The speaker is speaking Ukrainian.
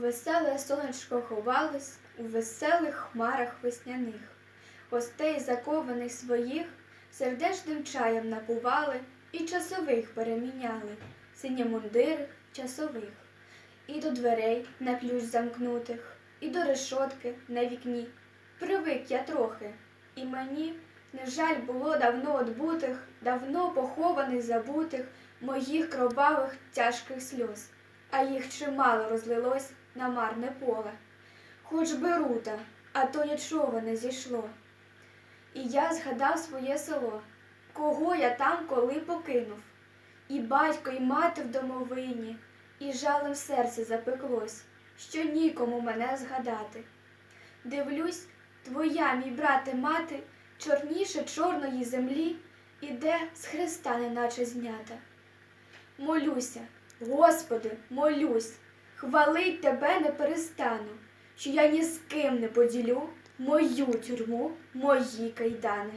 Веселе сонечко ховалось у веселих хмарах весняних. Гостей, закованих своїх, сердечним чаєм напували і часових переміняли, сині мундири часових. І до дверей на ключ замкнутих, і до решотки на вікні. Привик я трохи, і мені не жаль було давно отбутих, давно похованих, забутих моїх кровавих тяжких сльоз, а їх чимало розлилось на марне поле. Хоч би рута, а то нічого не зійшло. І я згадав своє село, кого я там коли покинув, і батько, і мати в домовині, і жалем в серці запеклось, що нікому мене згадати. Дивлюсь, твоя, мій брате, мати, чорніше чорної землі, іде з хреста, неначе знята. Молюся, Господи, молюсь, хвалить тебе не перестану, що я ні з ким не поділю мою тюрму, мої кайдани.